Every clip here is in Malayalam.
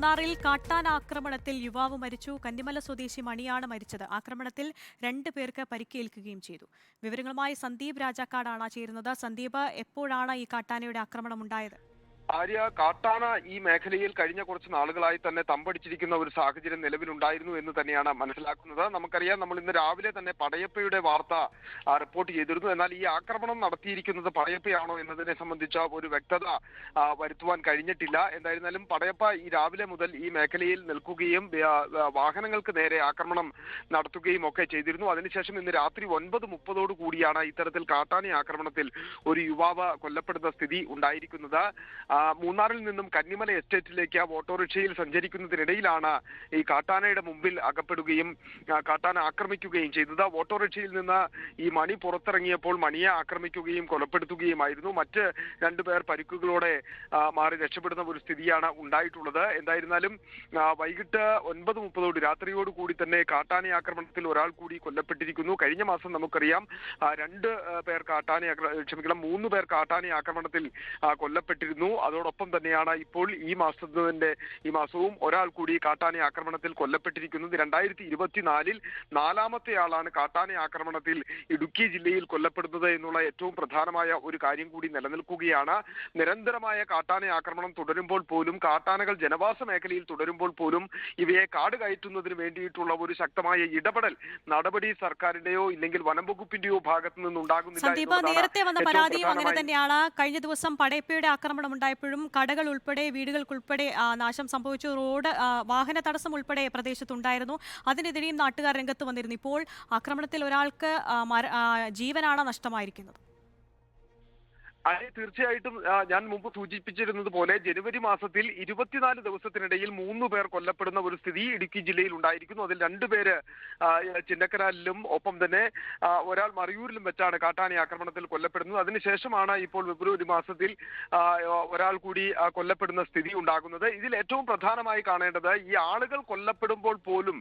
മൂന്നാറിൽ കാട്ടാന ആക്രമണത്തിൽ യുവാവ് മരിച്ചു. കന്നിമല സ്വദേശി മണിയാണ് മരിച്ചത്. ആക്രമണത്തിൽ രണ്ട് പേർക്ക് പരിക്കേൽക്കുകയും ചെയ്തു. വിവരങ്ങളുമായി സന്ദീപ് രാജാക്കാടാണ് ചേരുന്നത്. സന്ദീപ് എപ്പോഴാണ് ഈ കാട്ടാനയുടെ ആക്രമണം ഉണ്ടായത്? ആര്യ കാട്ടാന ഈ മേഖലയിൽ കഴിഞ്ഞ കുറച്ച് നാളുകളായി തന്നെ തമ്പടിച്ചിരിക്കുന്ന ഒരു സാഹചര്യം നിലവിലുണ്ടായിരുന്നു എന്ന് തന്നെയാണ് മനസ്സിലാക്കുന്നത്. നമുക്കറിയാം നമ്മൾ ഇന്ന് രാവിലെ തന്നെ പടയപ്പയുടെ വാർത്ത റിപ്പോർട്ട് ചെയ്തിരുന്നു. എന്നാൽ ഈ ആക്രമണം നടത്തിയിരിക്കുന്നത് പടയപ്പയാണോ എന്നതിനെ സംബന്ധിച്ച ഒരു വ്യക്തത വരുത്തുവാൻ കഴിഞ്ഞിട്ടില്ല. എന്തായിരുന്നാലും പടയപ്പ ഈ രാവിലെ മുതൽ ഈ മേഖലയിൽ നിൽക്കുകയും വാഹനങ്ങൾക്ക് നേരെ ആക്രമണം നടത്തുകയും ഒക്കെ ചെയ്തിരുന്നു. അതിനുശേഷം ഇന്ന് രാത്രി ഒൻപത് മുപ്പതോടു കൂടിയാണ് ഇത്തരത്തിൽ കാട്ടാന ആക്രമണത്തിൽ ഒരു യുവാവ് കൊല്ലപ്പെടുന്ന സ്ഥിതി ഉണ്ടായിരിക്കുന്നത്. മൂന്നാറിൽ നിന്നും കന്നിമല എസ്റ്റേറ്റിലേക്ക് ഓട്ടോറിക്ഷയിൽ സഞ്ചരിക്കുന്നതിനിടയിലാണ് ഈ കാട്ടാനയുടെ മുമ്പിൽ അകപ്പെടുകയും കാട്ടാന ആക്രമിക്കുകയും ചെയ്തത്. ഓട്ടോറിക്ഷയിൽ നിന്ന് ഈ മണി പുറത്തിറങ്ങിയപ്പോൾ മണിയെ ആക്രമിക്കുകയും കൊലപ്പെടുത്തുകയുമായിരുന്നു. മറ്റ് രണ്ടുപേർ പരിക്കുകളോടെ മാറി രക്ഷപ്പെടുന്ന ഒരു സ്ഥിതിയാണ് ഉണ്ടായിട്ടുള്ളത്. എന്തായിരുന്നാലും വൈകിട്ട് ഒൻപത് മുപ്പതോട് രാത്രിയോട് കൂടി തന്നെ കാട്ടാന ആക്രമണത്തിൽ ഒരാൾ കൂടി കൊല്ലപ്പെട്ടിരിക്കുന്നു. കഴിഞ്ഞ മാസം നമുക്കറിയാം രണ്ട് പേർ കാട്ടാന ക്ഷമിക്കണം മൂന്ന് പേർ കാട്ടാന ആക്രമണത്തിൽ കൊല്ലപ്പെട്ടിരുന്നു. അതോടൊപ്പം തന്നെയാണ് ഇപ്പോൾ ഈ മാസത്തിന്റെ ഈ മാസവും ഒരാൾ കൂടി കാട്ടാന ആക്രമണത്തിൽ കൊല്ലപ്പെട്ടിരിക്കുന്നത്. രണ്ടായിരത്തി ഇരുപത്തിനാലിൽ നാലാമത്തെ ആളാണ് കാട്ടാന ആക്രമണത്തിൽ ഇടുക്കി ജില്ലയിൽ കൊല്ലപ്പെടുന്നത് എന്നുള്ള ഏറ്റവും പ്രധാനമായ ഒരു കാര്യം കൂടി നിലനിൽക്കുകയാണ്. നിരന്തരമായ കാട്ടാന ആക്രമണം തുടരുമ്പോൾ പോലും കാട്ടാനകൾ ജനവാസ മേഖലയിൽ തുടരുമ്പോൾ പോലും ഇവയെ കാട് കയറ്റുന്നതിന് വേണ്ടിയിട്ടുള്ള ഒരു ശക്തമായ ഇടപെടൽ നടപടി സർക്കാരിന്റെയോ ഇല്ലെങ്കിൽ വനം വകുപ്പിന്റെയോ ഭാഗത്തു നിന്നുണ്ടാകുന്നില്ല നേരത്തെ വന്ന പരാതിയും അങ്ങനെ തന്നെയാണ്. കഴിഞ്ഞ ദിവസം പടയപ്പയുടെ ആക്രമണം ഉണ്ടായപ്പോഴും കടകൾ ഉൾപ്പെടെ വീടുകൾക്കുൾപ്പെടെ നാശം സംഭവിച്ചു. റോഡ് വാഹന തടസ്സം ഉൾപ്പെടെ പ്രദേശത്തുണ്ടായിരുന്നു. അതിനെതിരെയും നാട്ടുകാർ രംഗത്ത് വന്നിരുന്നു. ഇപ്പോൾ ആക്രമണത്തിൽ ഒരാൾക്ക് ജീവനാണ് നഷ്ടമായിരിക്കുന്നത്. അതെ തീർച്ചയായിട്ടും. ഞാൻ മുമ്പ് സൂചിപ്പിച്ചിരുന്നത് പോലെ ജനുവരി മാസത്തിൽ ഇരുപത്തിനാല് ദിവസത്തിനിടയിൽ മൂന്ന് പേർ കൊല്ലപ്പെടുന്ന ഒരു സ്ഥിതി ഇടുക്കി ജില്ലയിൽ ഉണ്ടായിരിക്കുന്നു. അതിൽ രണ്ടുപേര് ചിന്നക്കനാലിലും ഒപ്പം തന്നെ ഒരാൾ മറയൂരിലും വെച്ചാണ് കാട്ടാന ആക്രമണത്തിൽ കൊല്ലപ്പെടുന്നത്. അതിനുശേഷമാണ് ഇപ്പോൾ ഫെബ്രുവരി മാസത്തിൽ ഒരാൾ കൂടി കൊല്ലപ്പെടുന്ന സ്ഥിതി ഉണ്ടാകുന്നത്. ഇതിൽ ഏറ്റവും പ്രധാനമായി കാണേണ്ടത് ഈ ആളുകൾ കൊല്ലപ്പെടുമ്പോൾ പോലും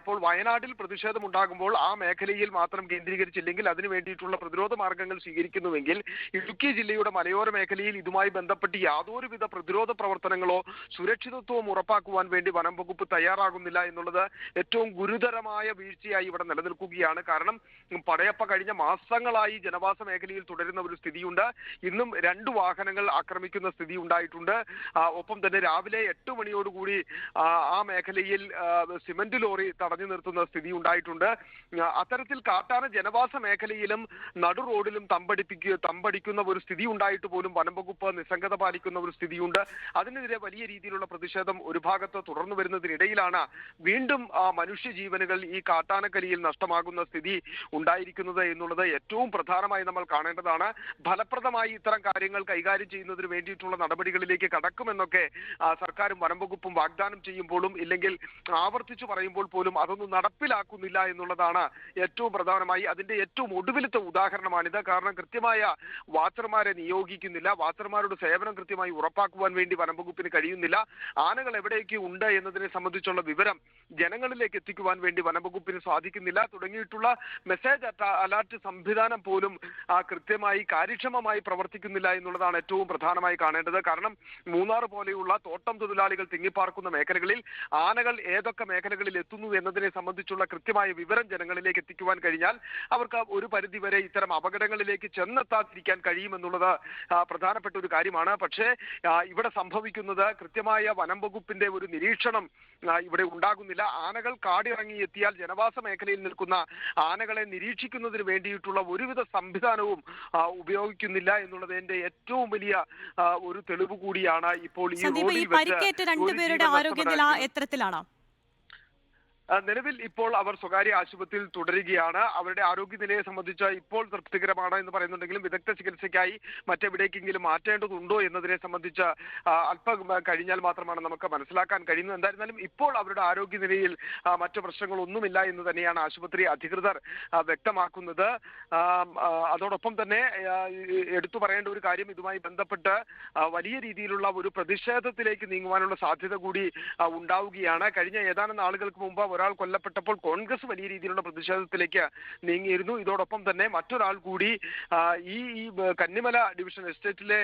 ഇപ്പോൾ വയനാട്ടിൽ പ്രതിഷേധം ഉണ്ടാകുമ്പോൾ ആ മേഖലയിൽ മാത്രം കേന്ദ്രീകരിച്ചില്ലെങ്കിൽ അതിനു വേണ്ടിയിട്ടുള്ള പ്രതിരോധ മാർഗങ്ങൾ സ്വീകരിക്കുന്നുവെങ്കിൽ ഇടുക്കി ജില്ലയുടെ മലയോര മേഖലയിൽ ഇതുമായി ബന്ധപ്പെട്ട് യാതൊരുവിധ പ്രതിരോധ പ്രവർത്തനങ്ങളോ സുരക്ഷിതത്വവും ഉറപ്പാക്കുവാൻ വേണ്ടി വനം വകുപ്പ് തയ്യാറാകുന്നില്ല എന്നുള്ളത് ഏറ്റവും ഗുരുതരമായ വീഴ്ചയായി ഇവിടെ നിലനിൽക്കുകയാണ്. കാരണം പടയപ്പ കഴിഞ്ഞ മാസങ്ങളായി ജനവാസ മേഖലയിൽ തുടരുന്ന ഒരു സ്ഥിതിയുണ്ട്. ഇന്നും രണ്ട് വാഹനങ്ങൾ ആക്രമിക്കുന്ന സ്ഥിതി ഉണ്ടായിട്ടുണ്ട്. ഒപ്പം തന്നെ രാവിലെ എട്ട് മണിയോടുകൂടി ആ, മേഖലയിൽ സിമന്റ് ലോറി തടഞ്ഞു നിർത്തുന്ന സ്ഥിതി ഉണ്ടായിട്ടുണ്ട്. അത്തരത്തിൽ കാട്ടാന ജനവാസ മേഖലയിലും നടു റോഡിലും തമ്പടിപ്പിക്കുക തമ്പടിക്കുന്ന ഒരു സ്ഥിതി ഉണ്ടായിട്ട് പോലും വനം വകുപ്പ് നിസ്സംഗത പാലിക്കുന്ന ഒരു സ്ഥിതിയുണ്ട്. അതിനെതിരെ വലിയ രീതിയിലുള്ള പ്രതിഷേധം ഒരു ഭാഗത്ത് തുടർന്നു വരുന്നതിനിടയിലാണ് വീണ്ടും മനുഷ്യജീവനുകൾ ഈ കാട്ടാനക്കലിയിൽ നഷ്ടമാകുന്ന സ്ഥിതി ഉണ്ടായിരിക്കുന്നത് എന്നുള്ളത് ഏറ്റവും പ്രധാനമായി നമ്മൾ കാണേണ്ടതാണ്. ഫലപ്രദമായി ഇത്തരം കാര്യങ്ങൾ കൈകാര്യം ചെയ്യുന്നതിന് വേണ്ടിയിട്ടുള്ള നടപടികളിലേക്ക് കടക്കുമെന്നൊക്കെ സർക്കാരും വനം വകുപ്പും വാഗ്ദാനം ചെയ്യുമ്പോഴും ഇല്ലെങ്കിൽ ആവർത്തിച്ചു പറയുമ്പോൾ പോലും അതൊന്നും നടപ്പിലാക്കുന്നില്ല എന്നുള്ളതാണ് ഏറ്റവും പ്രധാനമായി. അതിന്റെ ഏറ്റവും ഒടുവിലത്തെ ഉദാഹരണമാണിത്. കാരണം കൃത്യമായ വാച്ചർമാരെ നിയോഗിക്കുന്നില്ല. വാച്ചർമാരുടെ സേവനം കൃത്യമായി ഉറപ്പാക്കുവാൻ വേണ്ടി വനംവകുപ്പിന് കഴിയുന്നില്ല. ആനകൾ എവിടെയൊക്കെ ഉണ്ട് എന്നതിനെ സംബന്ധിച്ചുള്ള വിവരം ജനങ്ങളിലേക്ക് എത്തിക്കുവാൻ വേണ്ടി വനംവകുപ്പിന് സാധിക്കുന്നില്ല. തുടങ്ങിയിട്ടുള്ള മെസ്സേജ് അലർട്ട് സംവിധാനം പോലും കൃത്യമായി കാര്യക്ഷമമായി പ്രവർത്തിക്കുന്നില്ല എന്നുള്ളതാണ് ഏറ്റവും പ്രധാനമായി കാണേണ്ടത്. കാരണം മൂന്നാർ പോലെയുള്ള തോട്ടം തൊഴിലാളികൾ തിങ്ങിപ്പാർക്കുന്ന മേഖലകളിൽ ആനകൾ ഏതൊക്കെ മേഖലകളിൽ എത്തുന്നു എന്നതിനെ സംബന്ധിച്ചുള്ള കൃത്യമായ വിവരം ജനങ്ങളിലേക്ക് എത്തിക്കുവാൻ കഴിഞ്ഞാൽ അവർക്ക് ഒരു പരിധിവരെ ഇത്തരം അപകടങ്ങളിലേക്ക് ചെന്നെത്താതിരിക്കാൻ കഴിയുമെന്നുള്ളത് ആ, പ്രധാനപ്പെട്ട ഒരു കാര്യമാണ്. പക്ഷേ ഇവിടെ സംഭവിക്കുന്നത് കൃത്യമായ വനം വകുപ്പിന്റെ ഒരു നിരീക്ഷണം ഇവിടെ ഉണ്ടാകുന്നില്ല. ആനകൾ കാടിറങ്ങി എത്തിയാൽ ജനവാസ മേഖലയിൽ നിൽക്കുന്ന ആനകളെ നിരീക്ഷിക്കുന്നതിന് വേണ്ടിയിട്ടുള്ള ഒരുവിധ സംവിധാനവും ഉപയോഗിക്കുന്നില്ല ഉപയോഗിക്കുന്നില്ല എന്നുള്ളതിന്റെ ഏറ്റവും വലിയ ഒരു തെളിവ് കൂടിയാണ് ഇപ്പോൾ ഈ പരിക്കേറ്റ രണ്ടുപേരുടെ ആരോഗ്യനില എത്തരത്തിലാണ് നിലവിൽ ഇപ്പോൾ അവർ സ്വകാര്യ ആശുപത്രിയിൽ തുടരുകയാണ്. അവരുടെ ആരോഗ്യനിലയെ സംബന്ധിച്ച് ഇപ്പോൾ തൃപ്തികരമാണ് എന്ന് പറയുന്നുണ്ടെങ്കിലും വിദഗ്ധ ചികിത്സയ്ക്കായി മറ്റെവിടേക്കെങ്കിലും മാറ്റേണ്ടതുണ്ടോ എന്നതിനെ സംബന്ധിച്ച് അല്പം കഴിഞ്ഞാൽ മാത്രമാണ് നമുക്ക് മനസ്സിലാക്കാൻ കഴിയുന്നത്. എന്തായിരുന്നാലും ഇപ്പോൾ അവരുടെ ആരോഗ്യനിലയിൽ മറ്റു പ്രശ്നങ്ങളൊന്നുമില്ല എന്ന് തന്നെയാണ് ആശുപത്രി അധികൃതർ വ്യക്തമാക്കുന്നത്. അതോടൊപ്പം തന്നെ എടുത്തു പറയേണ്ട ഒരു കാര്യം ഇതുമായി ബന്ധപ്പെട്ട് വലിയ രീതിയിലുള്ള ഒരു പ്രതിഷേധത്തിലേക്ക് നീങ്ങുവാനുള്ള സാധ്യത കൂടി ഉണ്ടാവുകയാണ്. കഴിഞ്ഞ ഏതാനും നാളുകൾക്ക് മുമ്പ് ഒരാൾ കൊല്ലപ്പെട്ടപ്പോൾ കോൺഗ്രസ് വലിയ രീതിയിലുള്ള പ്രതിഷേധത്തിലേക്ക് നീങ്ങിയിരുന്നു. ഇതോടൊപ്പം തന്നെ മറ്റൊരാൾ കൂടി ഈ ഈ കന്നിമല ഡിവിഷൻ എസ്റ്റേറ്റിലെ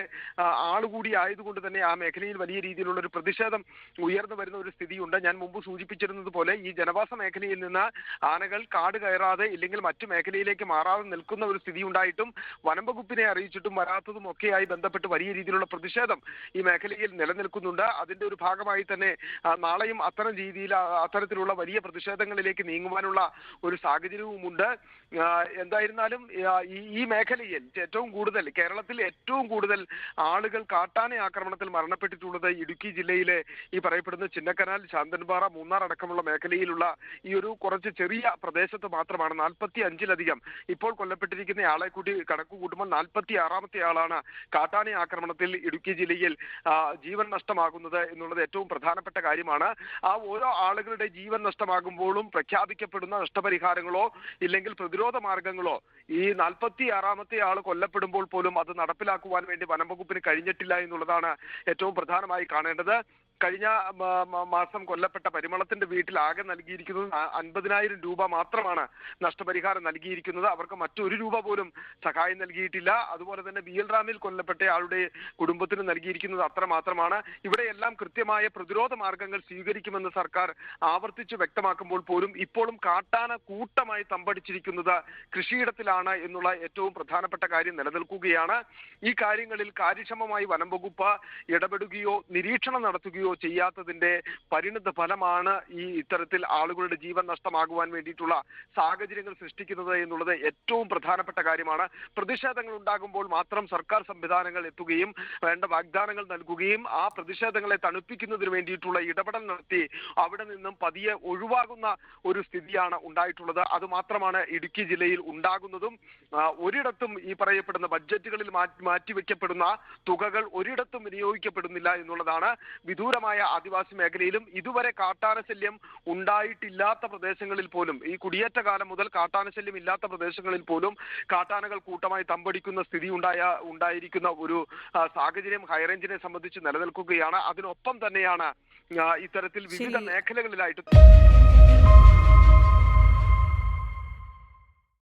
ആൾ കൂടി ആയതുകൊണ്ട് തന്നെ ആ മേഖലയിൽ വലിയ രീതിയിലുള്ള ഒരു പ്രതിഷേധം ഉയർന്നു വരുന്ന ഒരു സ്ഥിതിയുണ്ട്. ഞാൻ മുമ്പ് സൂചിപ്പിച്ചിരുന്നത് പോലെ ഈ ജനവാസ മേഖലയിൽ നിന്ന് ആനകൾ കാട് കയറാതെ ഇല്ലെങ്കിൽ മറ്റു മേഖലയിലേക്ക് മാറാതെ നിൽക്കുന്ന ഒരു സ്ഥിതി ഉണ്ടായിട്ടും വനം വകുപ്പിനെ അറിയിച്ചിട്ടും വരാത്തതും ഒക്കെയായി ബന്ധപ്പെട്ട് വലിയ രീതിയിലുള്ള പ്രതിഷേധം ഈ മേഖലയിൽ നിലനിൽക്കുന്നുണ്ട്. അതിന്റെ ഒരു ഭാഗമായി തന്നെ നാളെയും അത്തരം രീതിയിൽ അത്തരത്തിലുള്ള വലിയ പ്രതിഷേധങ്ങളിലേക്ക് നീങ്ങുവാനുള്ള ഒരു സാഹചര്യവുമുണ്ട്. എന്തായിരുന്നാലും ഈ മേഖലയിൽ ഏറ്റവും കൂടുതൽ കേരളത്തിൽ ഏറ്റവും കൂടുതൽ ആളുകൾ കാട്ടാന ആക്രമണത്തിൽ മരണപ്പെട്ടിട്ടുള്ളത് ഇടുക്കി ജില്ലയിലെ ഈ പറയപ്പെടുന്ന ചിന്നക്കനാൽ ശാന്തൻപാറ മൂന്നാർ അടക്കമുള്ള മേഖലയിലുള്ള ഈ ഒരു കുറച്ച് ചെറിയ പ്രദേശത്ത് മാത്രമാണ് നാൽപ്പത്തി അഞ്ചിലധികം ഇപ്പോൾ കൊല്ലപ്പെട്ടിരിക്കുന്ന ആളെ കൂടി കണക്ക് കൂട്ടുമ്പോൾ നാൽപ്പത്തി ആറാമത്തെ ആളാണ് കാട്ടാന ആക്രമണത്തിൽ ഇടുക്കി ജില്ലയിൽ ജീവൻ നഷ്ടമാകുന്നത് എന്നുള്ളത് ഏറ്റവും പ്രധാനപ്പെട്ട കാര്യമാണ്. ആ ഓരോ ആളുകളുടെ ജീവൻ നഷ്ടമാകുമ്പോഴും പ്രഖ്യാപിക്കപ്പെടുന്ന നഷ്ടപരിഹാരങ്ങളോ ഇല്ലെങ്കിൽ പ്രതിരോധ മാർഗങ്ങളോ ഈ നാൽപ്പത്തി ആറാമത്തെ ആൾ കൊല്ലപ്പെടുമ്പോൾ പോലും അത് നടപ്പിലാക്കുവാൻ വേണ്ടി വനം വകുപ്പിന് കഴിഞ്ഞിട്ടില്ല എന്നുള്ളതാണ് ഏറ്റവും പ്രധാനമായി കാണേണ്ടത്. കഴിഞ്ഞ മാസം കൊല്ലപ്പെട്ട പരിമളത്തിന്റെ വീട്ടിൽ ആകെ നൽകിയിരിക്കുന്നത് അൻപതിനായിരം രൂപ മാത്രമാണ് നഷ്ടപരിഹാരം നൽകിയിരിക്കുന്നത്. അവർക്ക് മറ്റൊരു രൂപ പോലും സഹായം നൽകിയിട്ടില്ല. അതുപോലെ തന്നെ ബി എൽ റാമിൽ കൊല്ലപ്പെട്ട ആളുടെ കുടുംബത്തിന് നൽകിയിരിക്കുന്നത് അത്ര മാത്രമാണ്. ഇവിടെയെല്ലാം കൃത്യമായ പ്രതിരോധ മാർഗങ്ങൾ സ്വീകരിക്കുമെന്ന് സർക്കാർ ആവർത്തിച്ച് വ്യക്തമാക്കുമ്പോൾ പോലും ഇപ്പോഴും കാട്ടാന കൂട്ടമായി തമ്പടിച്ചിരിക്കുന്നത് കൃഷിയിടത്തിലാണ് എന്നുള്ള ഏറ്റവും പ്രധാനപ്പെട്ട കാര്യം നിലനിൽക്കുകയാണ്. ഈ കാര്യങ്ങളിൽ കാര്യക്ഷമമായി വനം വകുപ്പ് ഇടപെടുകയോ നിരീക്ഷണം നടത്തുകയോ ചെയ്യാത്തതിന്റെ പരിണിത ഫലമാണ് ഈ ഇത്തരത്തിൽ ആളുകളുടെ ജീവൻ നഷ്ടമാകുവാൻ വേണ്ടിയിട്ടുള്ള സാഹചര്യങ്ങൾ സൃഷ്ടിക്കുന്നത് എന്നുള്ളത് ഏറ്റവും പ്രധാനപ്പെട്ട കാര്യമാണ്. പ്രതിഷേധങ്ങൾ ഉണ്ടാകുമ്പോൾ മാത്രം സർക്കാർ സംവിധാനങ്ങൾ എത്തുകയും വേണ്ട വാഗ്ദാനങ്ങൾ നൽകുകയും ആ പ്രതിഷേധങ്ങളെ തണുപ്പിക്കുന്നതിന് വേണ്ടിയിട്ടുള്ള ഇടപെടൽ നടത്തി അവിടെ നിന്നും പതിയെ ഒഴിവാകുന്ന ഒരു സ്ഥിതിയാണ് ഉണ്ടായിട്ടുള്ളത്. അത് മാത്രമാണ് ഇടുക്കി ജില്ലയിൽ ഉണ്ടാകുന്നതും ഒരിടത്തും ഈ പറയപ്പെടുന്ന ബഡ്ജറ്റുകളിൽ മാറ്റി മാറ്റിവെക്കപ്പെടുന്ന തുകകൾ ഒരിടത്തും വിനിയോഗിക്കപ്പെടുന്നില്ല എന്നുള്ളതാണ് വിദൂരമായ ആദിവാസി മേഖലയിലും ഇതുവരെ കാട്ടാന ശല്യം ഉണ്ടായിട്ടില്ലാത്ത പ്രദേശങ്ങളിൽ പോലും ഈ കുടിയേറ്റ കാലം മുതൽ കാട്ടാന ശല്യം ഇല്ലാത്ത പ്രദേശങ്ങളിൽ പോലും കാട്ടാനകൾ കൂട്ടമായി തമ്പടിക്കുന്ന സ്ഥിതി ഉണ്ടായ ഉണ്ടായിരിക്കുന്ന ഒരു സാഹചര്യം ഹൈറേഞ്ചിനെ സംബന്ധിച്ച് നിലനിൽക്കുകയാണ് അതിനൊപ്പം തന്നെയാണ് ഇത്തരത്തിൽ വിവിധ. മേഖലകളിലായിട്ട്